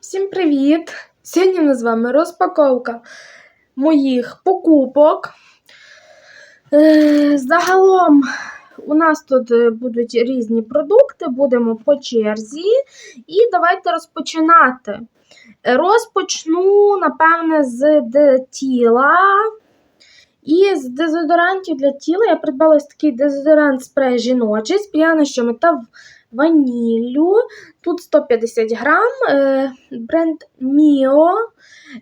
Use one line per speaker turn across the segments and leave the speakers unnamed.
Всім привіт! Сьогодні ми з вами розпаковка моїх покупок. Е, Загалом у нас тут е, будуть різні продукти, будемо по черзі. І давайте розпочинати. Розпочну, напевне, з тіла. І з дезодорантів для тіла я придбала такий дезодорант спрей жіночий з прянощами та в- ваніллю. Тут 150 грам, е, бренд Mio.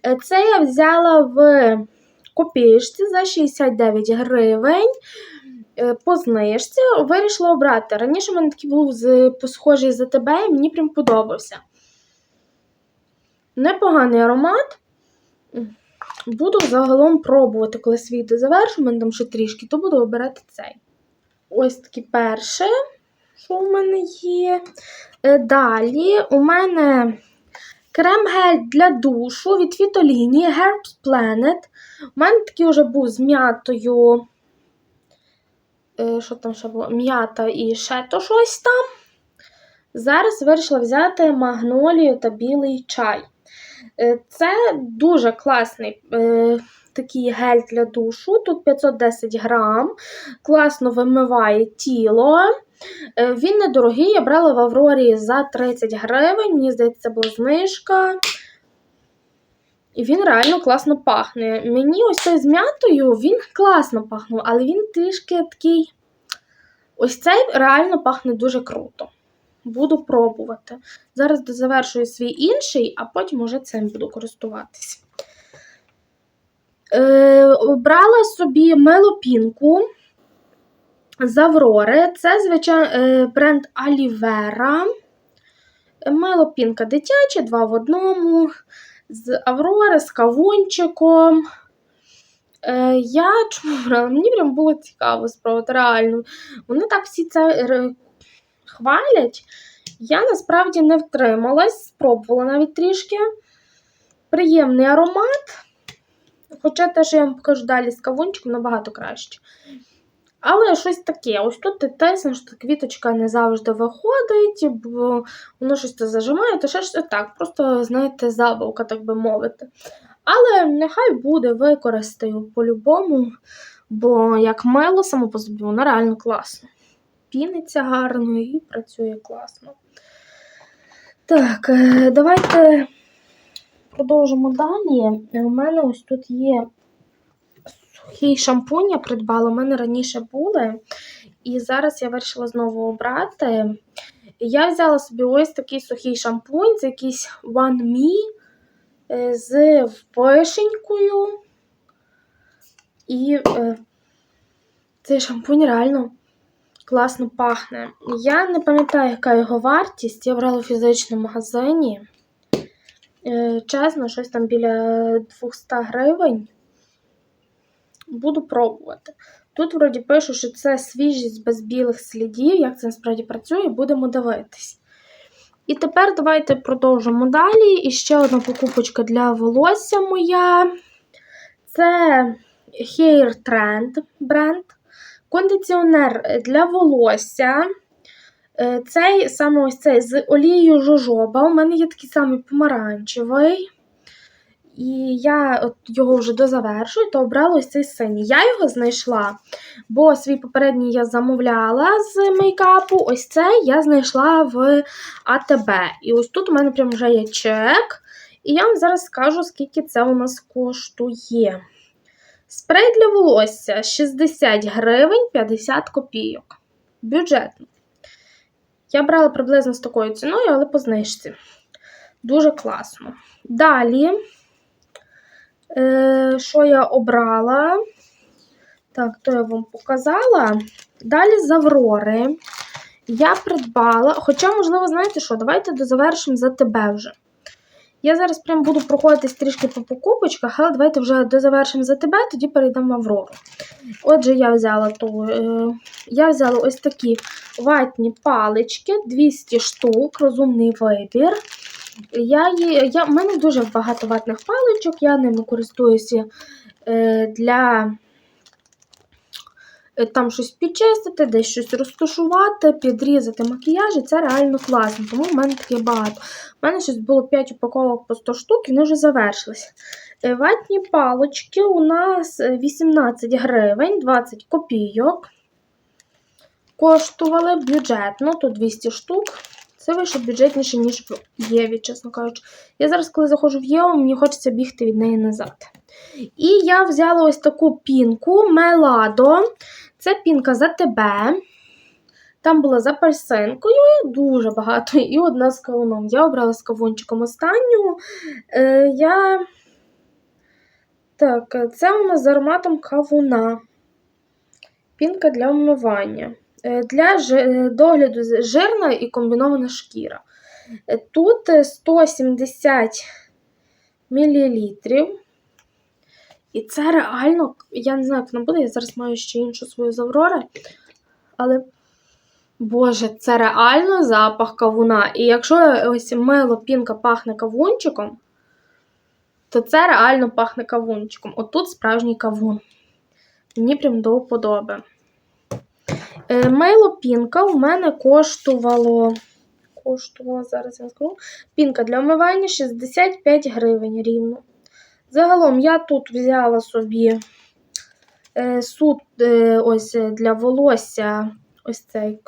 Е, Це я взяла в копійці за 69 гривень. Е, По знижці вирішила обрати. Раніше в мене такий був схожий за тебе, і мені прям подобався. Непоганий аромат. Буду загалом пробувати, коли свій завершу, мене там ще трішки, то буду обирати цей. Ось такий перший, що у мене є. Е, Далі у мене крем-гель для душу від Фітоліні Herbs Planet. У мене такий вже був з м'ятою. Е, Що там ще було? М'ята і ще то щось там. Зараз вирішила взяти магнолію та білий чай. Е, Це дуже класний такий гель для душу. Тут 510 грам, класно вимиває тіло. Е, Він недорогий, я брала в Аврорі за 30 гривень. Мені здається, це була знижка. І він реально класно пахне. Мені ось цей з м'ятою, він класно пахнув, але він трішки такий. Ось цей реально пахне дуже круто. Буду пробувати. Зараз завершую свій інший, а потім уже цим буду користуватись. Е, Брала собі мелопінку з Аврори. Це, звичайно, е, бренд Алівера. Мелопінка дитяча, два в одному. З Аврори, з кавунчиком. Е, я чому брала? Мені прям було цікаво спробувати, реально. Вони так всі це хвалять. Я насправді не втрималась, спробувала навіть трішки. Приємний аромат. Хоча те, що я вам покажу далі з кавунчиком, набагато краще. Але щось таке. Ось тут ти тисне, що квіточка не завжди виходить, бо воно щось зажимає, то ще ж так, просто, знаєте, забавка, так би мовити. Але нехай буде, використаю по-любому, бо як мило само по собі, воно реально класно. Піниться гарно і працює класно. Так, е, давайте продовжимо далі. У мене ось тут є сухий шампунь, я придбала. У мене раніше були. І зараз я вирішила знову обрати. Я взяла собі ось такий сухий шампунь, це якийсь One Me е, з вишенькою. І е, цей шампунь реально класно пахне. Я не пам'ятаю, яка його вартість. Я брала в фізичному магазині. Е, Чесно, щось там біля 200 гривень. Буду пробувати. Тут, вроді, пишу, що це свіжість без білих слідів. Як це насправді працює, будемо дивитись. І тепер давайте продовжимо далі. І ще одна покупочка для волосся моя. Це Hair Trend бренд. Кондиціонер для волосся. Е, Цей саме ось цей з олією жожоба. У мене є такий самий помаранчевий. І я от його вже дозавершую, то обрала ось цей синій. Я його знайшла, бо свій попередній я замовляла з мейкапу. Ось цей я знайшла в АТБ. І ось тут у мене прям вже є чек. І я вам зараз скажу, скільки це у нас коштує. Спрей для волосся 60 гривень 50 копійок. Бюджетно. Я брала приблизно з такою ціною, але по знижці. Дуже класно. Далі, е, що я обрала? Так, то я вам показала. Далі з Аврори. Я придбала, хоча, можливо, знаєте що, давайте дозавершимо за тебе вже. Я зараз прям буду проходитись трішки по покупочках, але давайте вже дозавершимо за тебе, тоді перейдемо в Аврору. Отже, я взяла ту, е, я взяла ось такі ватні палички, 200 штук, розумний вибір. Я, я, У мене дуже багато ватних паличок, я ними користуюся е, для е, там щось підчистити, десь щось розташувати, підрізати макіяж, і це реально класно, тому в мене таке багато. У мене щось було 5 упаковок по 100 штук, і вони вже завершились. Е, Ватні палочки у нас е, 18 гривень, 20 копійок. Коштували бюджетно, тут 200 штук. Це вийшло бюджетніше, ніж в Єві, чесно кажучи. Я зараз, коли заходжу в Єву, мені хочеться бігти від неї назад. І я взяла ось таку пінку Меладо. Це пінка за тебе. Там була за апельсинкою, дуже багато, і одна з кавуном. Я обрала з кавунчиком останню. Е, я... Так, це у нас з ароматом кавуна. Пінка для вмивання. Е, Для догляду жирна і комбінована шкіра. Е, Тут е, 170 мл. І це реально, я не знаю, як воно буде, я зараз маю ще іншу свою з Аврори. Але, Боже, це реально запах кавуна. І якщо ось мило пінка пахне кавунчиком, то це реально пахне кавунчиком. Отут справжній кавун. Мені прям до вподоби. Е, Мило пінка у мене коштувало. Коштувало, зараз я скажу. Пінка для вмивання 65 гривень рівно. Загалом я тут взяла собі е, суд е, ось для волосся, ось цей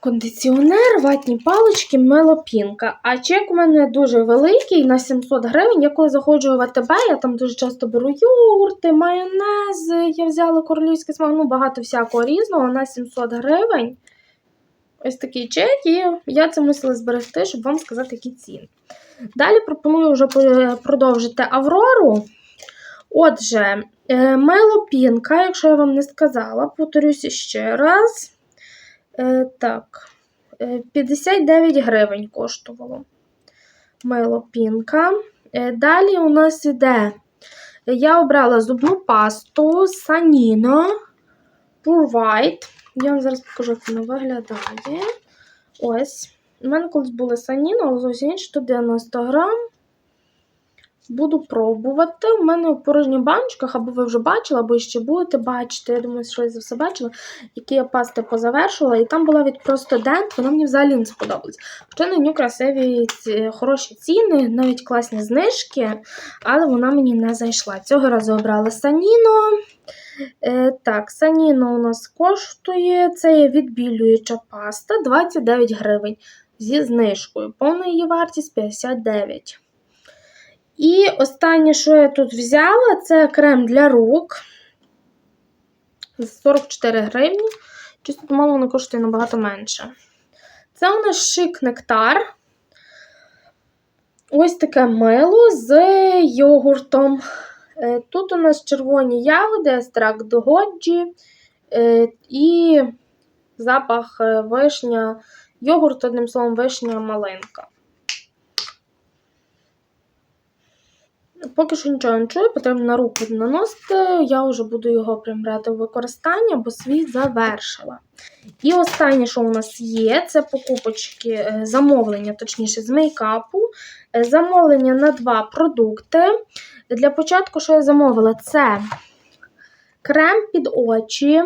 кондиціонер, ватні палички, мелопінка. А чек у мене дуже великий на 700 гривень. Я коли заходжу в АТБ, я там дуже часто беру йогурти, майонези. Я взяла королівський смак, ну багато всякого різного на 700 гривень. Ось такий чек, і я це мусила зберегти, щоб вам сказати, які ціни. Далі пропоную вже продовжити Аврору. Отже, е, мелопінка, якщо я вам не сказала, повторюся ще раз. Е, Так, е, 59 гривень коштувало. Мелопінка. Е, Далі у нас іде. Я обрала зубну пасту Sanino Pure. Я вам зараз покажу, як вона виглядає. Ось. У мене колись були Саніно, але зовсім інші, тут 90 грам. Буду пробувати. У мене у порожніх баночках, або ви вже бачили, або ще будете бачити. Я думаю, що я за все бачила, які я пасти позавершувала. І там була від просто Дент, вона мені взагалі не сподобалась. Хоча на нього красиві хороші ціни, навіть класні знижки, але вона мені не зайшла. Цього разу обрала Саніно. Е, так, Саніно у нас коштує. Це є відбілююча паста 29 гривень зі знижкою. Повна її вартість 59. І останнє, що я тут взяла, це крем для рук. 44 гривні. Чисто думала, воно коштує набагато менше. Це у нас шик нектар. Ось таке мило з йогуртом. Е, Тут у нас червоні ягоди, естракт годжі е, і запах е, вишня, йогурт, одним словом, вишня малинка. Поки що нічого не чую, потрібно на руку наносити. Я вже буду його прям брати в використання, бо свій завершила. І останнє, що у нас є, це покупочки, е, замовлення, точніше, з мейкапу. Е, Замовлення на два продукти. Для початку, що я замовила, це крем під очі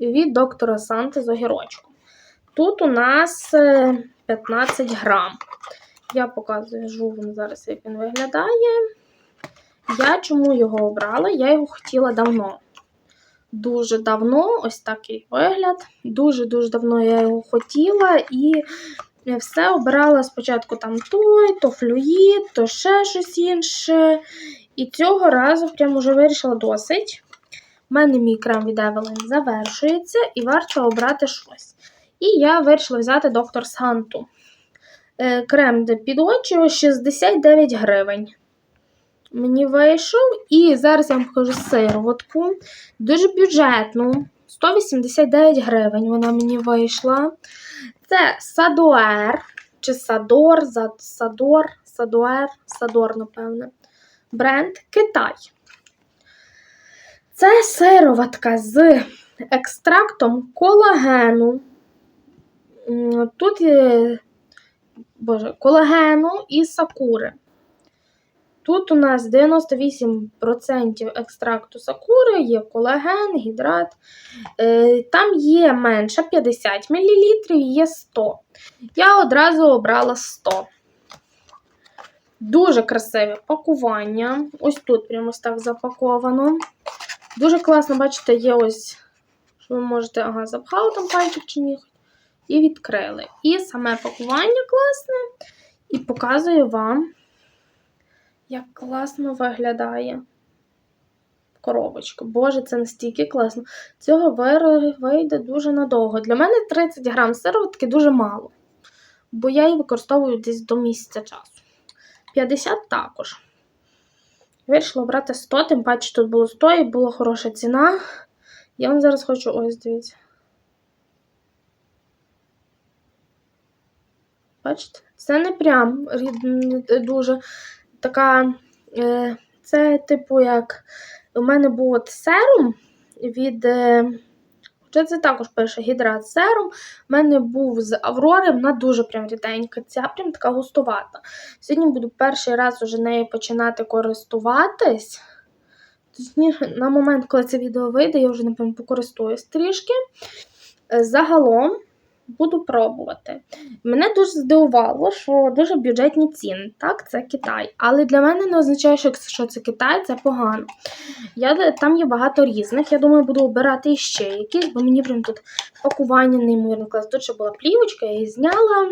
від доктора Санти з огірочком. Тут у нас е, 15 грам. Я показую вам зараз, як він виглядає. Я чому його обрала? Я його хотіла давно. Дуже давно, ось такий вигляд. Дуже-дуже давно я його хотіла і все обирала спочатку там той, то флюїд, то ще щось інше. І цього разу прям уже вирішила досить. У мене мій крем від Evelyn завершується і варто обрати щось. І я вирішила взяти доктор Санту. Е, Крем під очі 69 гривень. Мені вийшов. І зараз я вам покажу сироватку. Дуже бюджетну. 189 гривень вона мені вийшла. Це Садуер. Чи Садор, Садор, Садуер, Садор, напевне. Бренд Китай. Це сироватка з екстрактом колагену. Тут є боже, колагену і сакури. Тут у нас 98% екстракту сакури, є колаген, гідрат. Е, Там є менше 50 мл, є 100. Я одразу обрала 100. Дуже красиве пакування. Ось тут прямо так запаковано. Дуже класно, бачите, є ось, що ви можете, ага, запхали там пальчик чи ні, і відкрили. І саме пакування класне. І показую вам, як класно виглядає коробочка. Боже, це настільки класно. Цього вийде дуже надовго. Для мене 30 грам сироватки дуже мало. Бо я її використовую десь до місяця часу. 50 також. Вирішила брати 100, тим паче тут було 100 і була хороша ціна. Я вам зараз хочу ось дивіться. Бачите? Це не прям дуже така. Е, це, типу, як у мене був от серум від. Е, Хоча це також пише гідрат серум. У мене був з Аврори, вона дуже прям ріденька. Ця прям така густувата. Сьогодні буду перший раз уже нею починати користуватись. Точніше, на момент, коли це відео вийде, я вже, напевно, покористуюсь трішки. Е, Загалом буду пробувати. Мене дуже здивувало, що дуже бюджетні ціни. Так, це Китай. Але для мене не означає, що це Китай, це погано. Я, там є багато різних. Я думаю, буду обирати ще якісь, бо мені прям тут пакування неймовірно класно. Тут ще була плівочка, я її зняла.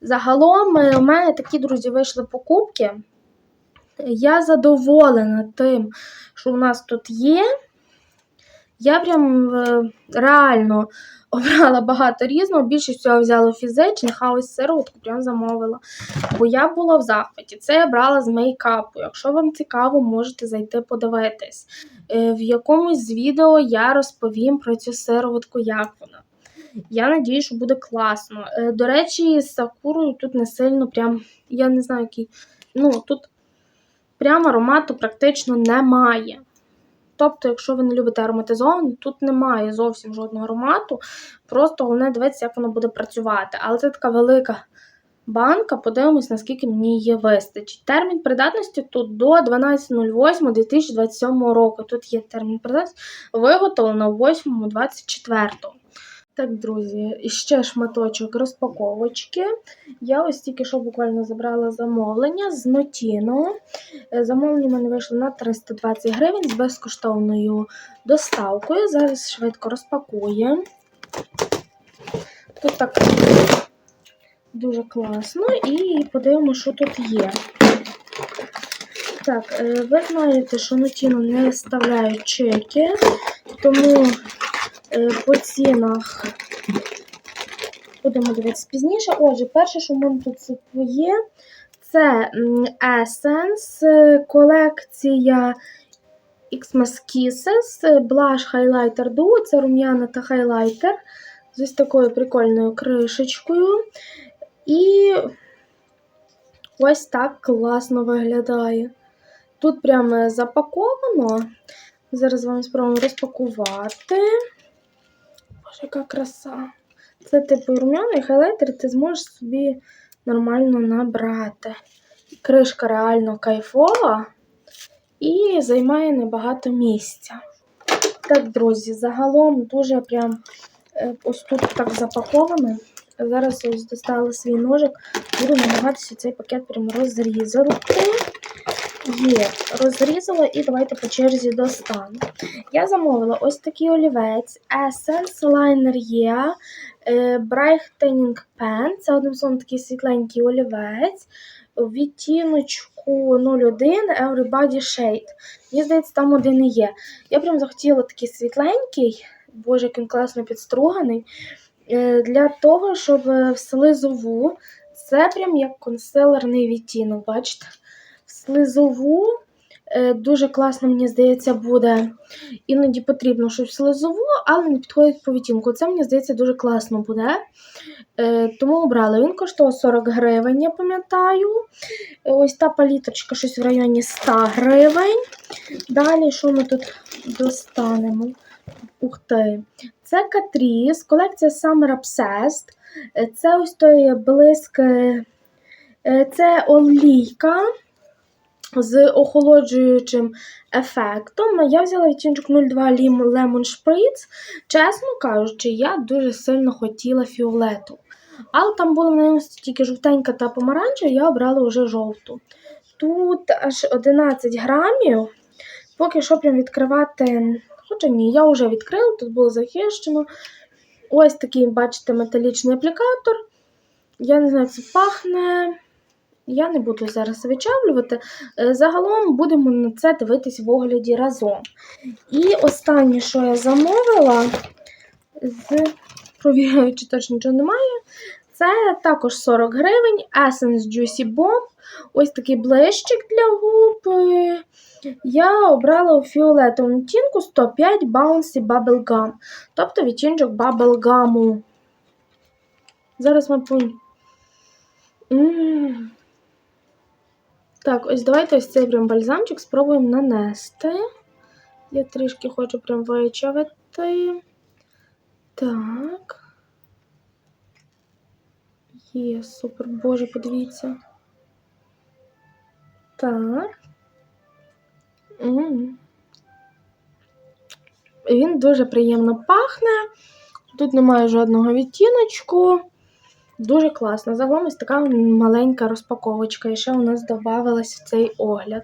Загалом, е, у мене такі друзі вийшли покупки. Я задоволена тим, що у нас тут є. Я прям е, реально обрала багато різного. Більшість всього взяла фізичних, а ось сироватку прям замовила. Бо я була в захваті. Це я брала з мейкапу. Якщо вам цікаво, можете зайти подивитись. Е, В якомусь з відео я розповім про цю сироватку, як вона. Я надію, що буде класно. Е, До речі, з сакурою тут не сильно прям, я не знаю, який. Ну, тут прям аромату практично немає. Тобто, якщо ви не любите ароматизовану, тут немає зовсім жодного аромату. Просто головне дивитися, як воно буде працювати. Але це така велика банка, подивимось, наскільки мені її вистачить. Термін придатності тут до 12.08.2027 року. Тут є термін придатності, виготовлено 8.24. Так, друзі, і ще шматочок розпаковочки. Я ось тільки що буквально забрала замовлення з Нотіно. Е, Замовлення мене вийшло на 320 гривень з безкоштовною доставкою. Зараз швидко розпакуємо. Тут так дуже класно. І подивимося, що тут є. Так, е, ви знаєте, що Нотіно не вставляють чеки, тому по цінах будемо дивитися пізніше. Отже, перше, що в мене тут є, це Essence, е, колекція Xmas Kisses, е, Blush Highlighter Duo, це рум'яна та хайлайтер з ось такою прикольною кришечкою. І ось так класно виглядає. Тут прямо запаковано. Зараз вам спробуємо розпакувати. Боже, яка краса. Це типу рум'яний хайлайтер, ти зможеш собі нормально набрати. Кришка реально кайфова і займає небагато місця. Так, друзі, загалом дуже прям е, ось тут так запаковано. Зараз ось достала свій ножик, буду намагатися цей пакет прям розрізати. Є, розрізала і давайте по черзі достану. Я замовила ось такий олівець Essence Liner Є е, Brightening Pen. Це одним словом такий світленький олівець. Відтіночку 01 Everybody Shade. Мені здається, там один і є. Я прям захотіла такий світленький, боже, як він класно підструганий. Е, Для того, щоб е, в слизову, це прям як консилерний відтінок, бачите? Слизову е, дуже класно, мені здається, буде. Іноді потрібно, щоб в слизову, але не підходить по відтінку. Це, мені здається, дуже класно буде. Е, Тому обрала. Він коштував 40 гривень, я пам'ятаю. Е, Ось та палітрочка щось в районі 100 гривень. Далі, що ми тут достанемо? Ух ти. Це Катріс, колекція Summer Obsessed. Це ось той блиск. Це олійка. З охолоджуючим ефектом. Я взяла відтіночок 02 Lemon Spritz. Чесно кажучи, я дуже сильно хотіла фіолету. Але там була наявності тільки жовтенька та помаранчева, я обрала вже жовту. Тут аж 11 грамів. Поки що прям відкривати. Хоча ні, я вже відкрила, тут було захищено. Ось такий, бачите, металічний аплікатор. Я не знаю, це пахне. Я не буду зараз вичавлювати. Е, Загалом будемо на це дивитись в огляді разом. І останнє, що я замовила, з провіряю, чи точно нічого немає. Це також 40 гривень, Essence Juicy Bomb. Ось такий блищик для губ. Я обрала у фіолетовому відтінку 105 Bouncy Bubble Gum. Тобто відтінчик Bubble Gum. Зараз ми по... Так, ось давайте ось цей прям бальзамчик спробуємо нанести. Я трішки хочу прям вичавити. Так. Є, супер, боже, подивіться. Так. Він дуже приємно пахне. Тут немає жодного відтіночку. Дуже класно. Загалом ось така маленька розпаковочка. І ще у нас додавалась в цей огляд.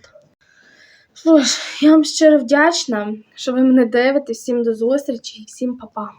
Що ж, я вам щиро вдячна, що ви мене дивите. Всім до зустрічі і всім па-па.